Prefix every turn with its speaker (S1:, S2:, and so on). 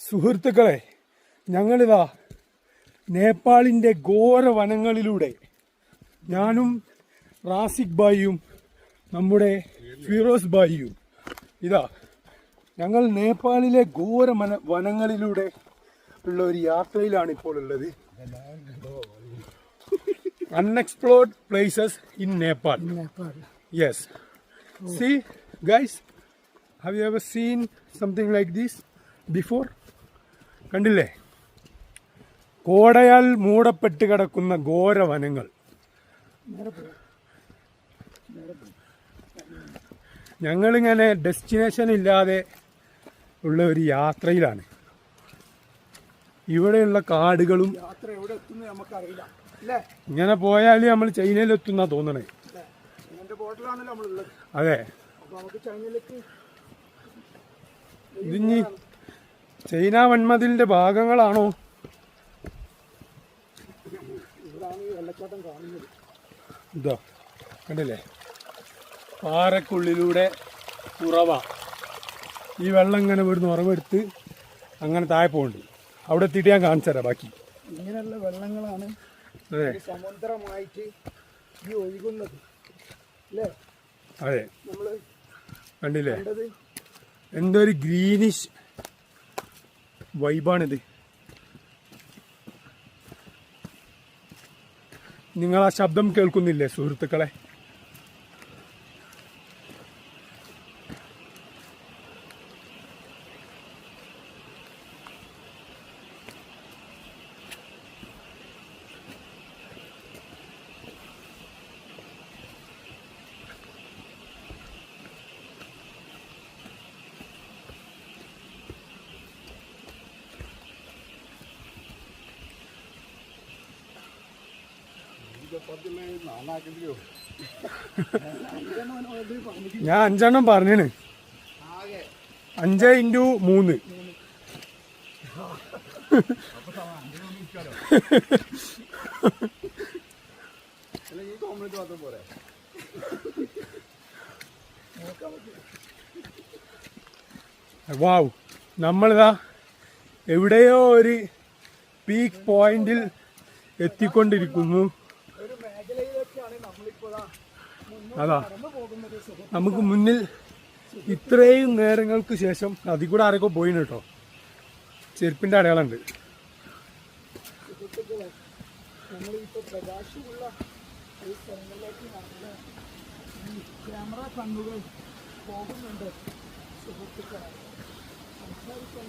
S1: സുഹൃത്തുക്കളെ ഞങ്ങളിതാ നേപ്പാളിന്റെ ഘോര വനങ്ങളിലൂടെ ഞാനും റാസിഖ് ബായിയും നമ്മുടെ ഫിറോസ് ബായിയും ഇതാ ഞങ്ങൾ നേപ്പാളിലെ ഘോര മന വനങ്ങളിലൂടെ ഉള്ള ഒരു യാത്രയിലാണ് ഇപ്പോൾ ഉള്ളത്. Unexplored places in Nepal yes see guys have you ever seen something like this before കണ്ടില്ലേ? കോടയാൽ മൂടപ്പെട്ട് കിടക്കുന്ന ഘോര വനങ്ങൾ ഞങ്ങളിങ്ങനെ ഡെസ്റ്റിനേഷൻ ഇല്ലാതെ ഉള്ള ഒരു യാത്രയിലാണ്. ഇവിടെയുള്ള കാടുകളും ഇങ്ങനെ പോയാൽ നമ്മൾ ചൈനയിലെത്തുന്ന തോന്നണേ. അതെ. ഇതിഞ്ഞി ചൈന വൻമതിലിന്റെ ഭാഗങ്ങളാണോ? ഇതോ കണ്ടില്ലേ? പാറക്കുള്ളിലൂടെ ഉറവ ഈ വെള്ളം ഇങ്ങനെ ഇവിടുന്ന് ഉറവെടുത്ത് അങ്ങനെ താഴെ പോകുന്നുണ്ട് അവിടെ എത്തിയിട്ട് ഞാൻ കാണിച്ചു തരാം ബാക്കി.
S2: ഇങ്ങനെയുള്ള വെള്ളങ്ങളാണ് സമുദ്രമായിട്ട് ഈ ഒഴുകുന്നത്. അല്ലേ?
S1: അതെ. കണ്ടില്ലേ? എന്തൊരു ഗ്രീനിഷ് വൈബാണിത്. നിങ്ങൾ ആ ശബ്ദം കേൾക്കുന്നില്ലേ സുഹൃത്തുക്കളെ? ഞാൻ അഞ്ചെണ്ണം പറഞ്ഞു അഞ്ച് ഇന്റു മൂന്ന്. വാവ്. നമ്മളിതാ എവിടെയോ ഒരു പീക്ക് പോയിന്റിൽ എത്തിക്കൊണ്ടിരിക്കുന്നു. അതാ. നമുക്ക് മുന്നിൽ ഇത്രയും നേരങ്ങൾക്ക് ശേഷം അതിൽ കൂടെ ആരൊക്കെ പോയിന് കേട്ടോ? ചെരുപ്പിന്റെ അടയാളമുണ്ട്
S2: ക്യാമറ കണ്ണുകൾ പോകുന്നുണ്ട് സുഹൃത്തുക്കളായി സംസാരിക്കാൻ